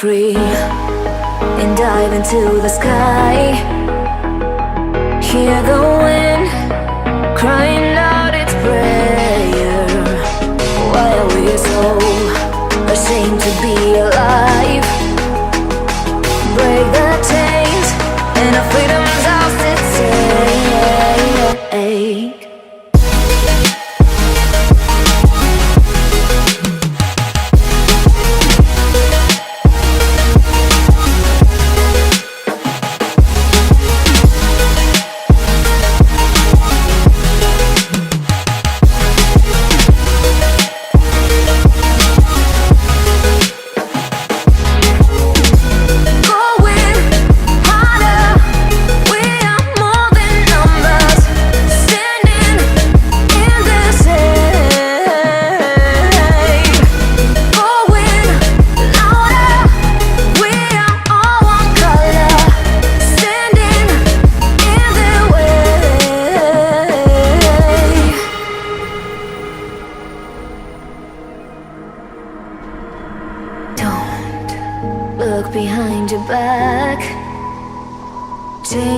free and dive into the sky. Hear the wind crying out its prayer. Why are we so ashamed to be alive?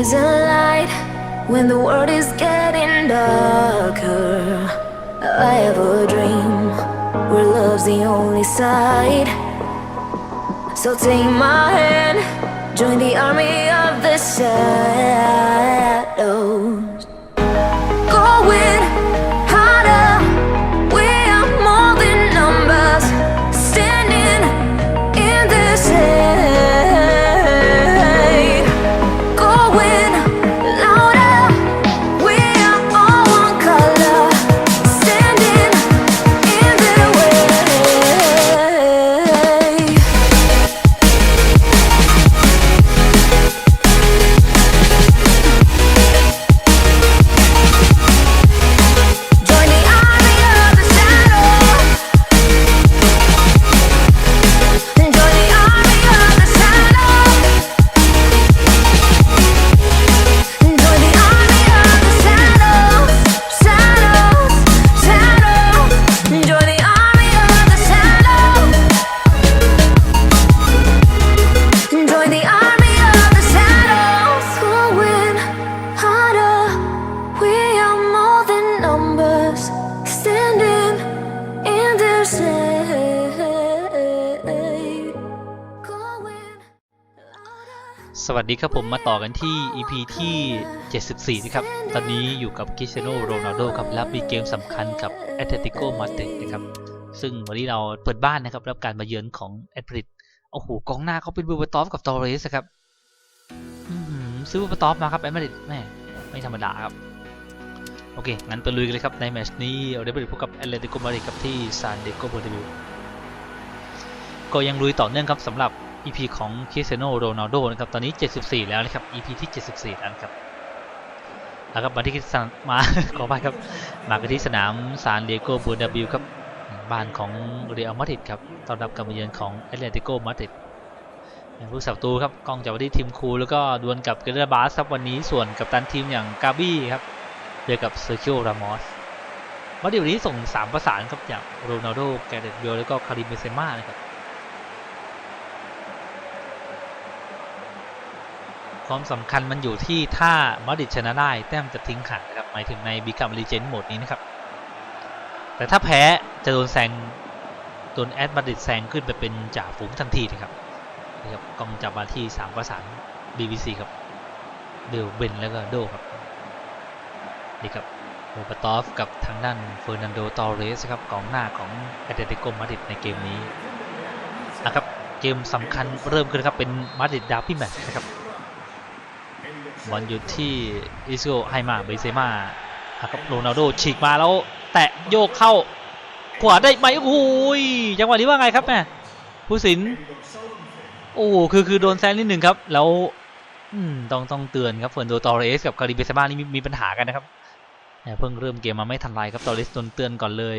Chase a light when the world is getting darker. I have a dream where love's the only side. So take my hand, join the army of the shadows. Going harder, วัสดีครับผมมาต่อกันที่ EP ที่ 74 นะครับ ตอนนี้อยู่กับคิเตียโนโรนัลโดครับ และมีเกมสำคัญกับแอตเลติโกมาดริดนะครับ ซึ่งวันนี้เราเปิดบ้านนะครับ รับการมาเยือนของแอตเลติกโอ้โหกองหน้าเขาเป็นบูเบตอฟกับตอเรสครับซื้อบูเบตอฟมาครับแอตเลติกแม่ไม่ธรรมดาครับ โอเค งั้นไปลุยกันเลยครับ ในแมตช์นี้เราได้ไปพบกับแอตเลติโกมาดริดครับที่ซานเดโกเบอร์เดบิวก็ยังลุยต่อเนื่องครับสำหรับ EP ของคริสเตียโนโรนัลโดนะครับ ตอนนี้ 74 แล้วนะครับ EP ที่ 74 แล้วนะครับแล้วครับมาที่สนามมาขอไปครับ มากันที่สนามซานดิเอโกบูนาบิลครับ บ้านของเรอัลมาดริดครับต้อนรับการมาเยือนของแอตเลติโกมาดริดผู้สับตูครับ กองจากวันที่ทีมคูแล้วก็ดวลกับเกเรบาสครับวันนี้ส่วนกับตันทีมอย่างกาบี้ครับเจอกับเซอร์ i ิโอรามอสมาดริดวันนี้ส่ง 3 ประสานครับอย่างโรนัลโดแกเรตเบลแล้วก็คาริมเบเซม่านะครับ ความสำคัญมันอยู่ที่ถ้ามาดริดชนะได้แต้มจะทิ้งห่างนะครับหมายถึงในบิคัมลีเจนโหมดนี้นะครับ แต่ถ้าแพ้จะโดนแซงโดนแอดมาดริดแซงขึ้นไปเป็นจ่าฝูงทันทีนะครับนี่ครับกองจับมาที่3ประสาน BBC ครับเบลเบนแล้วก็โดครับนี่ครับโอปตอฟกับทางด้านเฟอร์นันโดตอเรสครับกองหน้าของแอตเลติโกมาดริดในเกมนี้นะครับเกมสำคัญเริ่มขึ้นครับเป็นมาดริดดาร์บี้แมตช์นะครับ บอลอยู่ที่อิสโกให้มาเบเซมาครับโรนัลโดฉีกมาแล้ว แตะโยกเข้าขวาได้ไหมโอ้ยจังหวะนี้ว่าไงครับแม่ผู้สินโอ้คือคือโดนแซงนิดหนึ่งครับ แล้วต้องต้องเตือนครับเฟอร์นโดตอเรสกับคาริเบเซมานี่มีปัญหากันนะครับเพิ่งเริ่มเกมมาไม่ทันไรครับตอเรสโดนเตือนก่อนเลย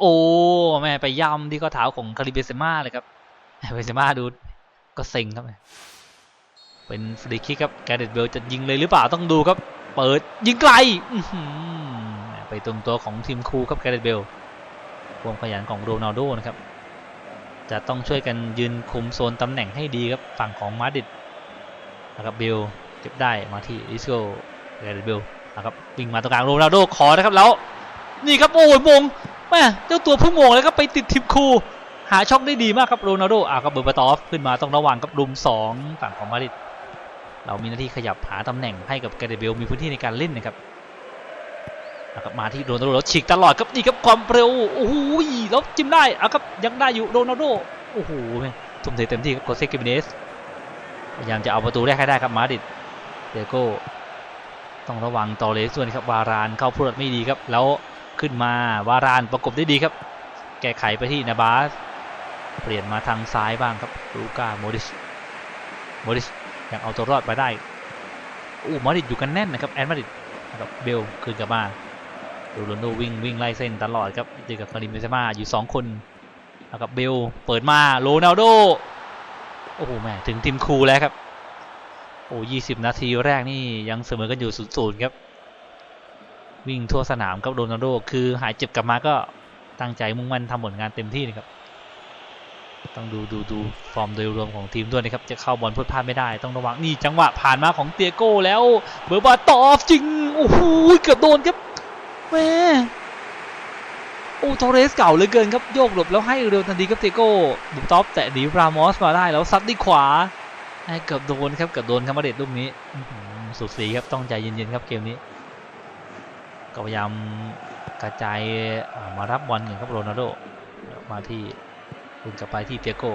โอ้แม่ไปย่ำที่ข้อเท้าของคาริเบเซมาเลยครับแหม่เบเซมาดูก็เซ็งครับแม่ เป็นฟรีคิกครับแกเรตเบลจะยิงเลยหรือเปล่าต้องดูครับ เปิดยิงไกลไปตรงตัวของทีมครูครับแกเรตเบลความขยันของโรนัลโดนะครับ จะต้องช่วยกันยืนคุมโซนตำแหน่งให้ดีครับฝั่งของมาดริดนะครับเบลเก็บได้มาที่อิสโกแกเรตเบลนะครับวิ่งมาตรงกลางโรนัลโดขอนะครับแล้ว นี่ครับโอ้ยมงแม่เจ้าตัวเพิ่งมงแล้วก็ไปติดทิมคูหาช่องได้ดีมากครับโรนัลโดอะครับเบอร์บาตอฟขึ้นมาต้องระวังกับรุมสองฝั่งของมาดริด เรามีหน้าที่ขยับหาตำแหน่งให้กับแกเรเบลมีพื้นที่ในการเล่นนะครับนะครับมาที่โรนัลโดแล้วฉีกตลอดครับนี่ครับความเร็วโอ้โหแล้วจิ้มได้อะครับยังได้อยู่โรนัลโดโอ้โหแม่ทุ่มเทเต็มที่ครับโคเซกิมิเนสพยายามจะเอาประตูแรกให้ได้ครับมาดิดเดโก้ต้องระวังตอเลสด้วนครับวารานเข้าพรวดไม่ดีครับ แล้วขึ้นมาวารานประกบได้ดีครับ แก้ไขไปที่นาบาสเปลี่ยนมาทางซ้ายบ้างครับลูก้าโมดิชโมดิช ยังเอาตัวรอดมาได้อู้มาดริดอยู่กันแน่นนะครับแอนมาดริดนะครับเบลคืนกลับมาดูโรนลโดวิ่งวิ่งไล่เส้นตลอดครับเจอกับคาริมเบนเซมาอยู่ 2 คนแล้วกับเบลเปิดมาโรนัลโดโอ้โหแม่ถึงทีมครูแล้วครับโอ้ยี่สิบนาทีแรกนี่ยังเสมอกันอยู่ศูนย์ศูนย์ครับ วิ่งทั่วสนามครับโรนัลโด คือหายเจ็บกลับมาก็ตั้งใจมุ่งมั่นทำผลงานเต็มที่นะครับ ต้องดูดูดูฟอร์มโดยรวมของทีมด้วยนะครับ จะเข้าบอลพูดพลาดไม่ได้ ต้องระวังนี่จังหวะผ่านมาของเตียโก้แล้วเบอร์บาตอฟจริง โอ้โหเกือบโดนครับแม่โอ้ทอเรสเก่าเหลือเกินครับโยกหลบแล้วให้เร็วทันทีครับเตียโก้บุกท็อปแต่หนีรามอสมาได้แล้วซัดที่ขวาให้เกือบโดนครับเกือบโดนครับมาเด็ดลูกนี้สุดสีครับต้องใจเย็นๆครับเกมนี้ก็พยายามกระจายมารับบอลกันครับโรนัลโดมาที่ วิ่งกลับไปที่เตียโก้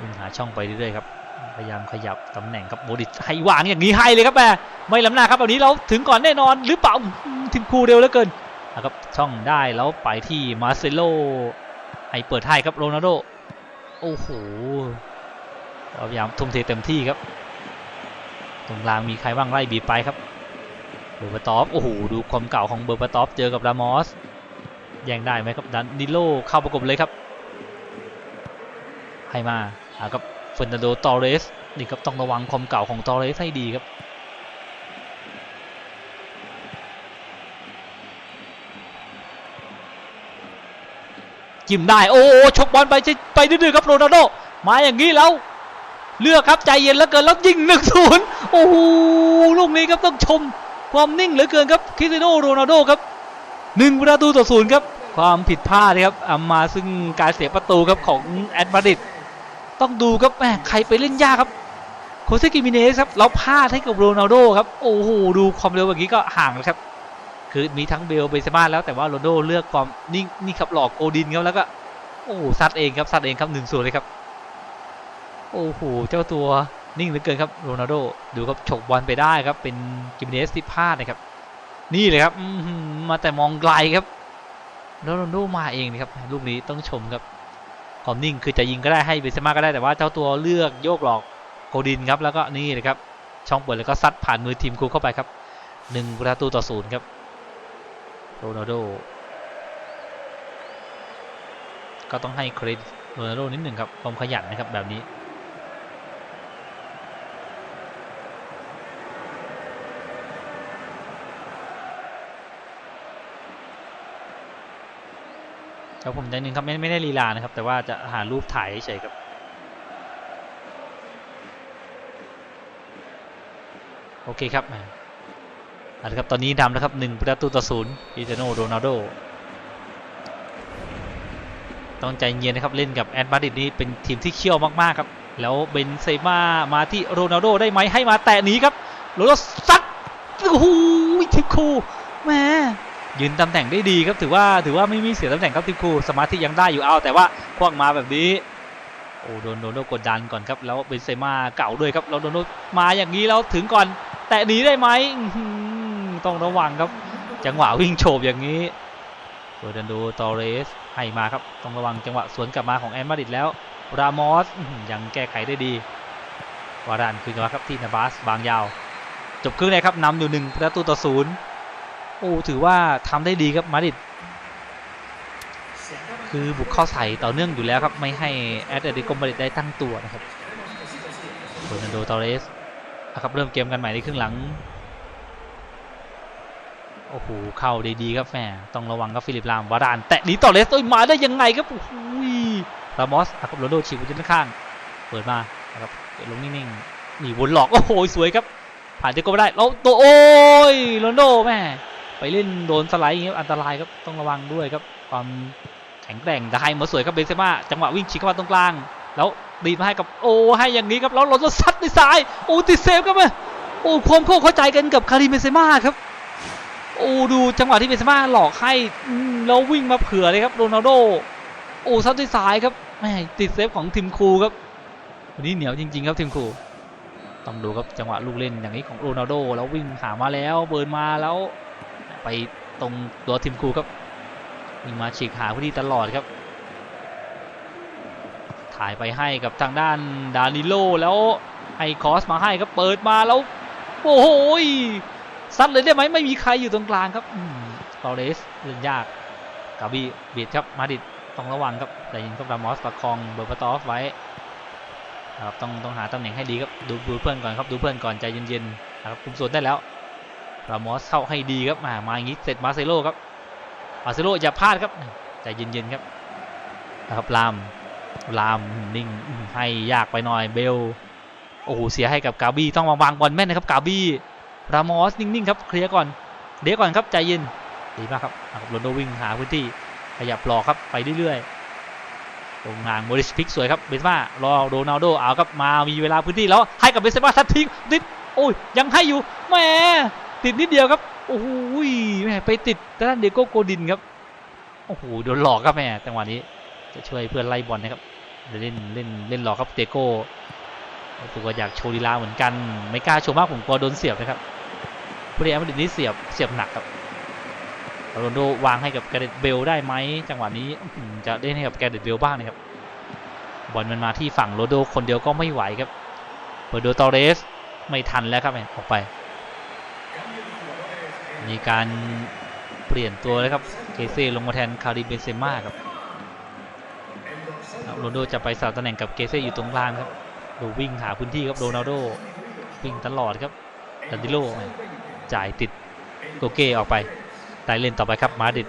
วิ่งหาช่องไปเรื่อยๆครับ พยายามขยับตำแหน่งครับโมดิตให้วางอย่างนี้ให้เลยครับแม่ไม่ล้ำหน้าครับแบบนี้เราถึงก่อนแน่นอนหรือเปล่าอืมทีมครูเร็วเหลือเกินนะครับช่องได้แล้วไปที่มาเซโลให้เปิดให้ครับโรนัลโดโอ้โหพยายามทุ่มเทเต็มที่ครับ ตรงกลางมีใครบ้างไล่บีไปครับเบอร์บาตอฟโอ้โหดูความเก่าของเบอร์บาตอฟเจอกับรามอสแย่งได้ไหมครับดันนิโลเข้าประกบเลยครับ ให้มาหากับเฟรนันโดตอเรสนี่ครับต้องระวังความเก่าของตอเรสให้ดีครับจิ้มได้โอ้โอชกบอลไปไปดื้อๆครับโรนัลโดมาอย่างนี้แล้วเลือกครับใจเย็นเหลือเกินแล้วยิงหนึ่งศูนย์โอ้โหลูกนี้ครับต้องชมความนิ่งเหลือเกินครับคริสเตียโนโรนัลโดครับหนึ่งประตูต่อศูนย์ครับความผิดพลาดครับเอามาซึ่งการเสียประตูครับของแอตมาดริด ต้องดูครับแหมใครไปเล่นยากครับโคเซกิมิเนสครับเราพลาดให้กับโรนัลโดครับโอ้โหดูความเร็วแบบนี้ก็ห่างแล้วครับ คือมีทั้งเบลเบซม่าแล้วแต่ว่าโรนัลโดเลือกความนิ่งนี่ครับหลอกโกดินครับแล้วก็โอ้โหซัดเองครับซัดเองครับหนึ่งส่วนเลยครับโอ้โหเจ้าตัวนิ่งเหลือเกินครับโรนัลโดดูครับฉกบอลไปได้ครับเป็นกิมเนสที่พลาดนะครับ นี่เลยครับมาแต่มองไกลครับโรนัลโดมาเองนะครับลูกนี้ต้องชมครับ ความนิ่งคือจะยิงก็ได้ให้เบนเซม่าก็ได้แต่ว่าเจ้าตัวเลือกโยกหลอกโคดินครับแล้วก็นี่นะครับช่องเปิดแล้วก็ซัดผ่านมือทีมคูเข้าไปครับหนึ่งประตูต่อศูนย์ครับโรนัลโดก็ต้องให้เครดิตโรนัลโดนิดหนึ่งครับความขยันนะครับแบบนี้ ครับผมใจหนึ่งครับไม่ไม่ได้ลีลานะครับ แต่ว่าจะหารูปถ่ายเฉยครับโอเคครับอาละครับตอนนี้นำแล้วครับหนึ่งประตูต่อศูนย์คริเตโนโรนัลโดต้องใจเย็นนะครับเล่นกับแอตมาดริดนี่เป็นทีมที่เขี้ยวมากๆครับ แล้วเบนเซม่ามาที่โรนัลโดได้ไหมให้มาแตะหนีครับโรนัลโดซัดโอ้โหทิปคูแม่ ยืนตำแหน่งได้ดีครับถือว่าถือว่าไม่มีเสียตำแหน่งครับทิปคูสมาธิยังได้อยู่เอา แต่ว่าพวกมาแบบนี้โอ้โดนโรนัลโดกดดันก่อนครับแล้วเบนเซม่าเก่าด้วยครับแล้วโรนัลโดมาอย่างนี้แล้วถึงก่อน แตะหนีได้ไหมต้องระวังครับ จังหวะวิ่งโฉบอย่างนี้เฟอร์นันโดตอเรสให้มาครับต้องระวังจังหวะสวนกลับมาของแอนมาดริดแล้วรามอสยังแก้ไขได้ดีวารานคืนมาครับที่นาบาสบางยาว จบครึ่งเลยครับนำอยู่หนึ่งประตูต่อศูนย์ โอ้ถือว่าทำได้ดีครับมาดริดคือบุกเข้าใส่ต่อเนื่องอยู่แล้วครับ ไม่ให้แอตเลติโกมาดริดได้ตั้งตัวนะครับเฟอร์นันโดตอเรสนะครับเริ่มเกมกันใหม่ในครึ่งหลังโอ้โหเข้าด้ดีครับแหมต้องระวังครับฟิลิปลามวาราน แตะหนีต่อเลสโอ้ยมาได้ยังไงครับโอ้โหยรามอสนะครับโรนโดฉีกไปด้านข้าง เปิดมานะครับลงนิ่งๆหนีวนหลอกโอ้โหสวยครับผ่านเจโก้ไม่ได้แล้วตัวโอ้ยโรนโดแม่ ไปเล่นโดนสไลด์อย่างเงี้ยอันตรายครับต้องระวังด้วยครับ ความแข็งแกร่งได้มาสวยครับเบนเซม่าจังหวะวิ่งฉีกเข้ามาตรงกลาง แล้วดีมาให้กับโอ้ให้อย่างนี้ครับแล้วโรนลโดซัดในซ้ายโอ้ติดเซฟครับม่โอ้ความเข้าใจกันกับคาริเบนเซม่าครับโอ้ดูจังหวะที่เบนเซม่าหลอกให้แล้ววิ่งมาเผื่อเลยครับโรนัลโดโอ้ซัดด้วยซ้ายครับแม่ติดเซฟของทีมครูครับวันนี้เหนียวจริง ๆ ครับทีมครูต้องดูครับจังหวะลูกเล่นอย่างนี้ของโรนัลโดแล้ววิ่งหามาแล้วเบิร์นมาแล้ว ไปตรงตัวทีมครูครับวิ่งมาฉีกหาพื้นที่ตลอดครับ ถ่ายไปให้กับทางด้านดานิโลแล้วให้คอสมาให้ครับเปิดมาแล้ว โอ้โหซัดเลยได้ไหมไม่มีใครอยู่ตรงกลางครับตอเรสเล่นยากกาบีเบียดครับมาดิดต้องระวังครับแต่ยิงครับรามอสประคองเบอร์ปตอฟไว้ครับต้องต้องหาตำแหน่งให้ดีครับดูดูเพื่อนก่อนครับดูเพื่อนก่อนใจเย็นๆนะครับคุมโซนได้แล้ว รามอสเข้าให้ดีครับมามาอย่างนี้เสร็จมาเซโลครับมาเซโลอย่าพลาดครับใจเย็นๆครับนะครับลามลามนิ่งให้ยากไปหน่อยเบลโอ้โหเสียให้กับกาบี้ต้องมาวางบอลแม่นนะครับกาบี้รามอสนิ่งๆครับเคลียร์ก่อนเดี๋ยวก่อนครับใจเย็นดีมากครับโรนโดวิ่งหาพื้นที่ขยับหลอกครับไปเรื่อยๆตรงงานโมริสพิกสวยครับเบนซ่ารอโรนัลโดเอาครับมามีเวลาพื้นที่แล้วให้กับเบนซ่าทัดทิ้งติดโอ้ยยังให้อยู่แหม ติดนิดเดียวครับโอ้โหแหมไปติดด้านเดโก้โกดินครับโอ้โหโดนหลอกครับแหมจังหวะนี้จะช่วยเพื่อนไล่บอลนะครับเล่นเล่นเล่นหลอกครับเดโก้ตัวอยากโชว์ลีลาเหมือนกันไม่กล้าโชว์มากผมกลัวโดนเสียบนะครับผู้เล่นแอมดิดนี้เสียบเสียบหนักครับโรนโดวางให้กับแกเรตเบลได้ไหมจังหวะนี้จะเล่นให้กับแกเรตเบลบ้างนะครับบอลมันมาที่ฝั่งโรนโดคนเดียวก็ไม่ไหวครับเปิดโดตอเรสไม่ทันแล้วครับแม่ออกไป มีการเปลี่ยนตัวแล้วครับ เคเซ่ลงมาแทนคาริเบนเซม่าครับโรนโดจะไปสลับตำแหน่งกับเกเซ่อยู่ตรงกลางครับดูวิ่งหาพื้นที่ครับโรนัลโดวิ่งตลอดครับดันดิโลจ่ายติดโกเก้ออกไปได้เล่นต่อไปครับมาดิด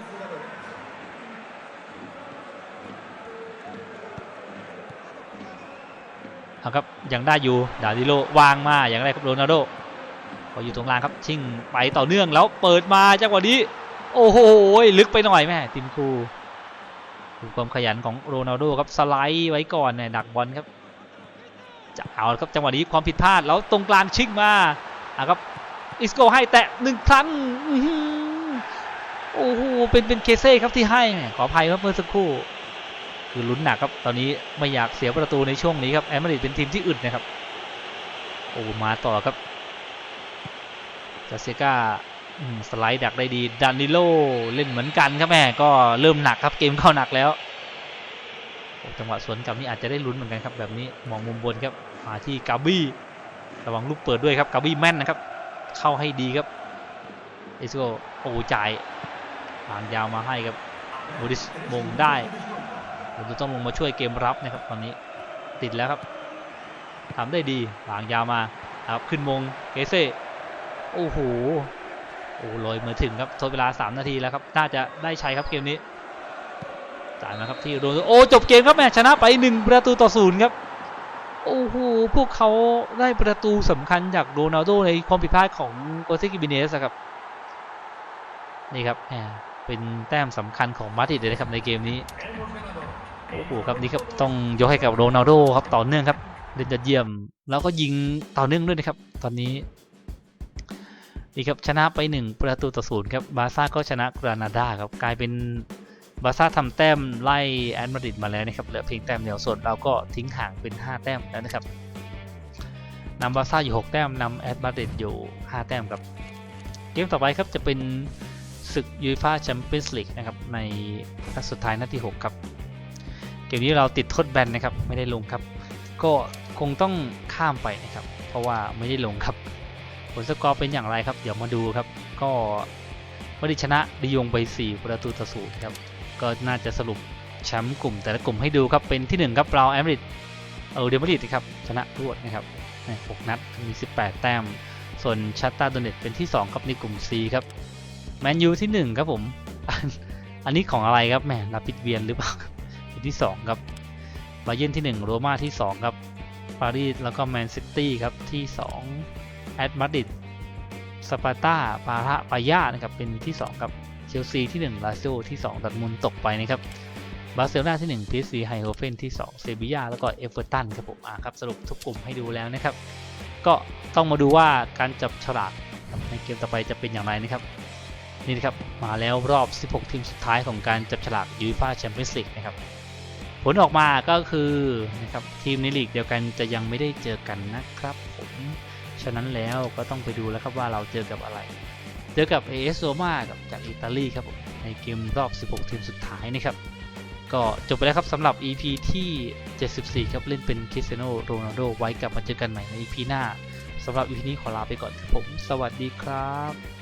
เอาครับยังได้อยู่ดาดิโลวางมาอย่างไรครับโรนัลโด พออยู่ตรงกลางครับชิ่งไปต่อเนื่องแล้วเปิดมาจังหวะนี้ โอ้โหลึกไปหน่อยแม่ทีมครูดูความขยันของโรนัลโดครับสไลด์ไว้ก่อนเนี่ยดักบอลครับจะเอาครับจังหวะนี้ความผิดพลาดแล้วตรงกลางชิงมาอะครับอิสโกให้แตะหนึ่งครั้งโอ้โหเป็นเป็นเคเซ่ครับที่ให้ขออภัยครับเมื่อสักครู่ คือลุ้นหนักครับตอนนี้ไม่อยากเสียประตูในช่วงนี้ครับแอมมาดริดเป็นทีมที่อึดนะครับโอ้มาต่อครับ จาเซกาสไลด์ดักได้ดีดานิโลเล่นเหมือนกันครับแม่ก็เริ่มหนักครับเกมเข้าหนักแล้วจังหวะสวนกลับนี่อาจจะได้ลุ้นเหมือนกันครับแบบนี้มองมุมบนครับมาที่กาบี้ระวังลูกเปิดด้วยครับกาบี้แม่นนะครับ เข้าให้ดีครับเอสโกโอ้จ่ายทางยาวมาให้ครับโมดิสมงได้ผมจะต้องลงมาช่วยเกมรับนะครับตอนนี้ติดแล้วครับทำได้ดีหางยาวมาครับขึ้นมงเกเซ่ โอ้โหโอ้ลอยมาถึงครับทดเวลา 3 นาทีแล้วครับน่าจะได้ใช้ครับเกมนี้จ่ายมาครับที่โรนโอ้จบเกมครับแม่ชนะไป 1 ประตูต่อศูนย์ครับโอ้โหพวกเขาได้ประตูสำคัญจากโรนัลโดในความผิดพลาดของโกเซกิบิเนสครับนี่ครับแหมเป็นแต้มสำคัญของมาดริดเลยนะครับในเกมนี้โอ้โหครับนี่ครับต้องยกให้กับโรนัลโดครับต่อเนื่องครับเล่นยอดเยี่ยม แล้วก็ยิงต่อเนื่องด้วยนะครับ ตอนนี้ นี่ครับชนะไป 1 ประตูต่อศูนย์ครับบาซ่าก็ชนะกรานาดาครับกลายเป็นบาซ่าทำแต้มไล่แอตมาดริดมาแล้วนะครับเหลือเพียงแต้มเดียวส่วนเราก็ทิ้งห่างเป็น 5 แต้มแล้วนะครับนำบาซ่าอยู่ 6 แต้มนำแอตมาดริดอยู่ 5 แต้มครับ เกมต่อไปครับจะเป็นศึกยูฟ่าแชมเปี้ยนส์ลีกนะครับในนัดสุดท้ายนัดที่ 6 ครับ เกมนี้เราติดโทษแบนนะครับไม่ได้ลงครับ ก็คงต้องข้ามไปนะครับ เพราะว่าไม่ได้ลงครับ ผลสกอร์เป็นอย่างไรครับ เดี๋ยวมาดูครับ ก็มาดริชนะดิยงไป 4 ประตูต่อศูนย์ครับ ก็น่าจะสรุปแชมป์กลุ่มแต่ละกลุ่มให้ดูครับ เป็นที่1ครับเราแอมริดเออเดมริดนะครับ ชนะรวดนะครับใน6นัดมี 18 แต้ม ส่วนชัตตาโดเนตเป็นที่ 2 ครับในกลุ่ม C ครับ แมนยูที่ 1 ครับผม อันนี้ของอะไรครับแหมลาปิดเวียนหรือเปล่าเป็นที่ 2 ครับบาเย r n ที่ 1 โรม่าที่ 2 ครับ ปารีสแล้วก็แมนซิตี้ครับที่ 2 แอตมาดริดสปาร์ตาปาระปายานะครับเป็นที่2ครับเชลซีที่1ลาซิโอที่ 2 ดัตมุนตกไปนะครับบาร์เซโลนาที่1 PSG ไฮโฮเฟนที่ 2 เซบียาแล้วก็เอเวอร์ตันครับผมอ่าครับสรุปทุกกลุ่มให้ดูแล้วนะครับ ก็ต้องมาดูว่าการจับฉลากในเกมต่อไปจะเป็นอย่างไรนะครับนี่นะครับมาแล้วรอบ 16 ทีมสุดท้ายของการจับฉลากยูฟ่าแชมเปี้ยนส์ลีกนะครับผลออกมาก็คือนะครับทีมในลีกเดียวกันจะยังไม่ได้เจอกันนะครับผม ฉะนั้นแล้วก็ต้องไปดูแล้วครับว่าเราเจอกับอะไร เจอกับ AS Roma กับจากอิตาลีครับในเกมรอบ 16 ทีมสุดท้ายนะครับ ก็จบไปแล้วครับสำหรับ EP ที่ 74 ครับเล่นเป็นคริสเตียโนโรนัลโดไว้กลับมาเจอกันใหม่ใน EP หน้าสำหรับ EP นี้ขอลาไปก่อนครับผม สวัสดีครับ